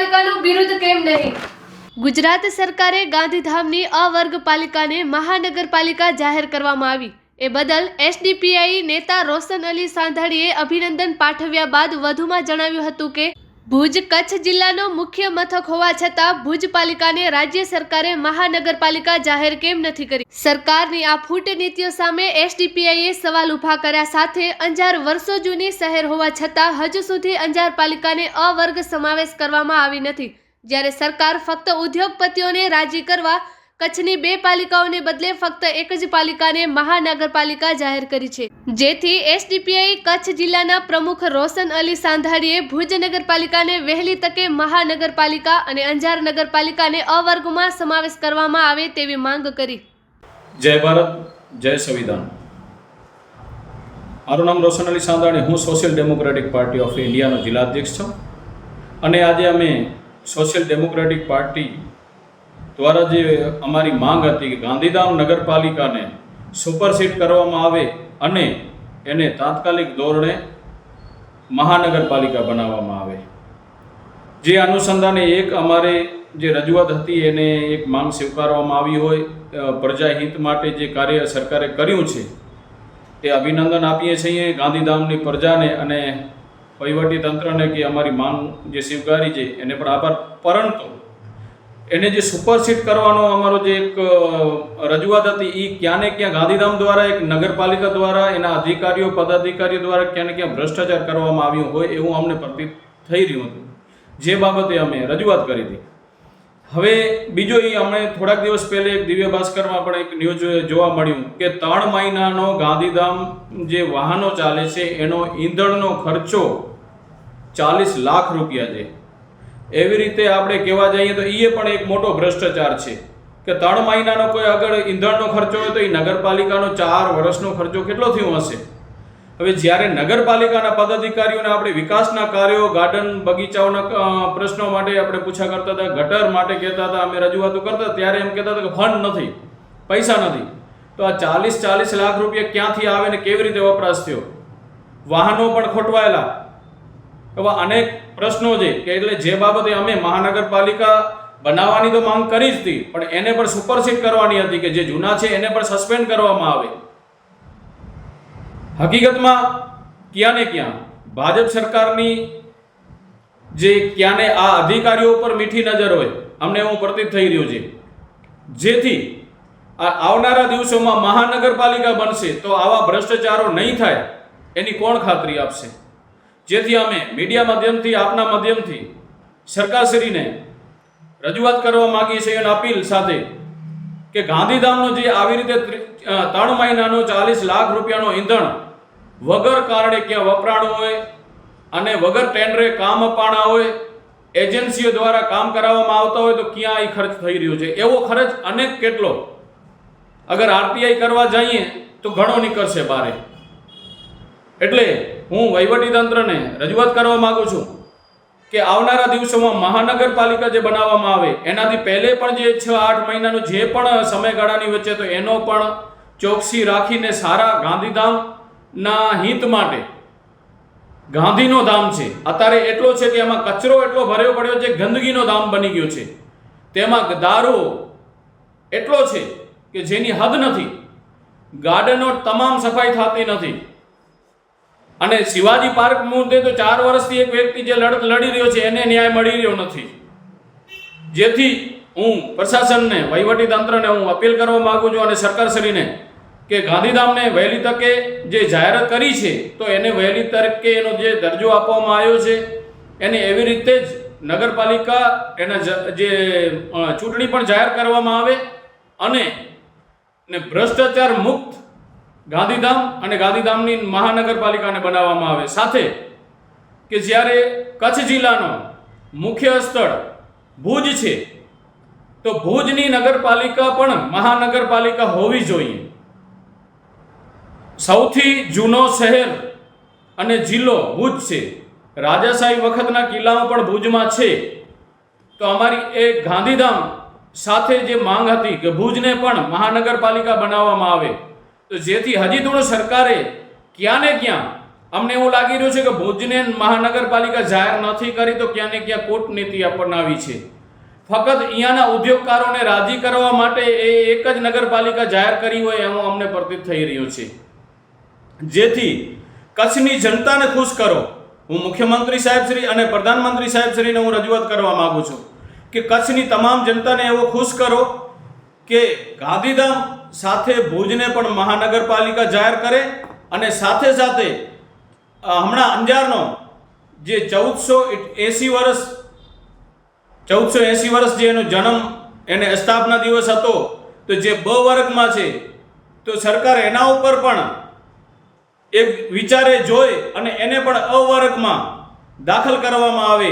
નગરપાલિકાનું બિરુદ કેમ નહીં? ગુજરાત સરકારે ગાંધીધામની અવર્ગ પાલિકાને મહાનગરપાલિકા જાહેર કરવામાં આવી. એ બદલ એસડીપીઆઈ નેતા રોશન અલી સાંધાણીએ અભિનંદન પાઠવ્યા બાદ વધુમાં જણાવ્યું હતું કે ભુજ કચ્છ જિલ્લાનો મુખ્ય મથક હોવા છતાં ભુજ પાલિકાને રાજ્ય સરકારે મહાનગરપાલિકા જાહેર કેમ નથી કરી? સરકારની આ ફૂટ નીતિઓ સામે એસડીપીઆઈએ સવાલ ઊભા કર્યા સાથે અંજાર વર્ષો જૂની શહેર હોવા છતાં હજુ સુધી અંજાર પાલિકાને અવર્ગ સમાવેશ કરવામાં આવી નથી. જ્યારે સરકાર ફક્ત ઉદ્યોગપતિઓને રાજી કરવા કચ્છની બે પાલિકાઓને બદલે ફક્ત એક જ પાલિકાને મહાનગરપાલિકા જાહેર કરી છે. જેથી એસડીપીઆઈ કચ્છ જિલ્લાના પ્રમુખ રોશન અલી સાંધાણીએ ભુજ નગરપાલિકાને વહેલી તકે મહાનગરપાલિકા અને અંજાર નગરપાલિકાને અવર્ગમાં સમાવેશ કરવામાં આવે તેવી માંગ કરી. જય ભારત, જય સંવિધાન. મારું નામ રોશન અલી સાંધાણી હું સોશિયલ ડેમોક્રેટિક પાર્ટી ઓફ ઇન્ડિયાનો જિલ્લાધ્યક્ષ છું. અને આજે અમે સોશિયલ ડેમોક્રેટિક પાર્ટી દ્વારા જે અમારી માંગ હતી કે ગાંધીધામ નગરપાલિકાને સુપરસીડ કરવામાં આવે અને એને તાત્કાલિક ધોરણે મહાનગરપાલિકા બનાવવામાં આવે. જે અનુસંધાને એક અમારે જે રજૂઆત હતી એને એક માંગ સ્વીકારવામાં આવી હોય પ્રજા પ્રજાહિત માટે જે કાર્ય સરકારે કર્યું છે, તે અભિનંદન આપીએ છીએ ગાંધીધામની પ્રજાને અને વહીવટી તંત્રને કે અમારી માંગ જે સ્વીકારી છે એને પણ આભાર. પરંતુ એને જે સુપરસીડ કરવાનો અમારો જે એક રજૂઆત હતી એ ક્યાં ને ક્યાં ગાંધીધામ દ્વારા, એક નગરપાલિકા દ્વારા, એના અધિકારીઓ, પદાધિકારીઓ દ્વારા ક્યાં ને ક્યાં ભ્રષ્ટાચાર કરવામાં આવ્યું હોય એવું અમને પ્રતીત થઈ રહ્યું હતું. જે બાબતે અમે રજૂઆત કરી હતી. હવે બીજો એ અમે થોડાક દિવસ પહેલે એક દિવ્ય ભાસ્કરમાં પણ એક ન્યૂઝ જોવા મળ્યું કે ત્રણ મહિનાનો ગાંધીધામ જે વાહનો ચાલે છે, એનો ઈંધણનો ખર્ચો ચાલીસ લાખ રૂપિયા છે. એવી રીતે આપણે કહેવા જઈએ તો એ પણ એક મોટો ભ્રષ્ટાચાર છે. કે ત્રણ મહિનાનો કોઈ આગળ ઈંધણનો ખર્ચો હોય તો એ નગરપાલિકાનો ચાર વર્ષનો ખર્ચો કેટલો થયો હશે? હવે જ્યારે નગરપાલિકાના પદાધિકારીઓને આપણે વિકાસના કાર્યો, ગાર્ડન બગીચાઓના પ્રશ્નો માટે આપણે પૂછા કરતા હતા, ગટર માટે કહેતા હતા, અમે રજૂઆતો કરતા ત્યારે એમ કહેતા હતા કે ફંડ નથી, પૈસા નથી. તો આ ચાલીસ ચાલીસ લાખ રૂપિયા ક્યાંથી આવે ને કેવી રીતે વપરાશ થયો? વાહનો પણ ખોટવાયેલા એવા અનેક પ્રશ્નો છે કે એટલે જે બાબતે અમે મહાનગરપાલિકા બનાવવાની તો માંગ કરી જ હતી, પણ એને પણ સુપરસીડ કરવાની હતી કે જે જૂના છે એને પણ સસ્પેન્ડ કરવામાં આવે. હકીકતમાં ક્યાં ને ક્યાં ભાજપ સરકારની જે ક્યાંને આ અધિકારીઓ ઉપર મીઠી નજર હોય, અમને એવું પ્રતીત થઈ રહ્યું છે. જેથી આવનારા દિવસોમાં મહાનગરપાલિકા બનશે તો આવા ભ્રષ્ટાચારો નહીં થાય, એની કોણ ખાતરી આપશે? જેથી અમે મીડિયા માધ્યમથી, આપના માધ્યમથી સરકારશ્રીને રજૂઆત કરવા માગીએ છીએ અને અપીલ સાથે કે ગાંધીધામનો જે આવી રીતે ત્રિ- ત્રણ મહિનાનો ચાલીસ લાખ રૂપિયાનો ઈંધણ વગર કારણે ક્યાં વપરાણું હોય અને વગર ટેન્ડરે કામ અપાણા હોય, એજન્સીઓ દ્વારા કામ કરાવવામાં આવતા હોય તો ક્યાં એ ખર્ચ થઈ રહ્યો છે? એવો ખર્ચ અનેક કેટલો? અગર આરટીઆઈ કરવા જઈએ તો ઘણો નીકળશે બારે. એટલે હું વહીવટી તંત્રને રજૂઆત કરવા માગું છું કે આવનારા દિવસોમાં મહાનગરપાલિકા જે બનાવવામાં આવે, એનાથી પહેલે પણ જે છ આઠ મહિનાનો જે પણ સમયગાળાની વચ્ચે તો એનો પણ ચોકસી રાખીને સારા ગાંધીધામના હિત માટે ગાંધીનો ધામ છે. અત્યારે એટલો છે કે એમાં કચરો એટલો ભર્યો પડ્યો છે ગંદકીનો ધામ બની ગયો છે. તેમાં દારૂ એટલો છે કે જેની હદ નથી. ગાર્ડનો તમામ સફાઈ થતી નથી. અને શિવાજી પાર્ક મુદ્દે તો ચાર વર્ષથી એક વ્યક્તિ જે લડત લડી રહ્યો છે, એને ન્યાય મળી રહ્યો નથી. જેથી હું પ્રશાસનને વહીવટી તંત્રને હું અપીલ કરવા માગું છું અને સરકારશ્રીને કે ગાંધીધામને વહેલી તકે જે જાહેરાત કરી છે, તો એને વહેલી તકે એનો જે દરજ્જો આપવામાં આવ્યો છે, એને એવી રીતે જ નગરપાલિકા એના જ- ચૂંટણી પણ જાહેર કરવામાં આવે અને ભ્રષ્ટાચાર મુક્ત ગાંધીધામ અને ગાંધીધામની મહાનગરપાલિકાને બનાવવામાં આવે. સાથે કે જ્યારે કચ્છ જિલ્લાનો મુખ્ય સ્થળ ભુજ છે, તો ભુજની નગરપાલિકા પણ મહાનગરપાલિકા હોવી જોઈએ. સૌથી જૂનો શહેર અને જિલ્લો ભુજ છે. રાજાશાહી વખતના કિલ્લાઓ પણ ભુજમાં છે. તો અમારી એ ગાંધીધામ સાથે જે માંગ હતી કે ભુજને પણ મહાનગરપાલિકા બનાવવામાં આવે. તો જેથી હજી થોડું સરકારે ક્યાં ને ક્યાં, અમને એવું લાગી રહ્યું છે કે ભુજને મહાનગરપાલિકા જાહેર નથી કરી તો ક્યાં ને ક્યાં કૂટનીતિ અપનાવી છે. ફક્ત અહીંયાના ઉદ્યોગકારોને રાજી કરવા માટે એ એક જ નગરપાલિકા જાહેર કરી હોય એવું અમને પ્રતીત થઈ રહ્યું છે. જેથી કચ્છની જનતાને ખુશ કરો. હું મુખ્યમંત્રી સાહેબ શ્રી અને પ્રધાનમંત્રી સાહેબશ્રીને હું રજૂઆત કરવા માગું છું કે કચ્છની તમામ જનતાને એવો ખુશ કરો કે ગાંધીધામ સાથે ભુજને પણ મહાનગરપાલિકા જાહેર કરે અને સાથે સાથે હમણાં અંજારનો જે ચૌદસો એંસી વર્ષ, ચૌદસો એંસી વર્ષ જે એનો જન્મ એને સ્થાપના દિવસ હતો, તો જે બ વર્ગમાં છે, તો સરકાર એના ઉપર પણ એક વિચારે જોઈ અને એને પણ અવર્ગમાં દાખલ કરવામાં આવે.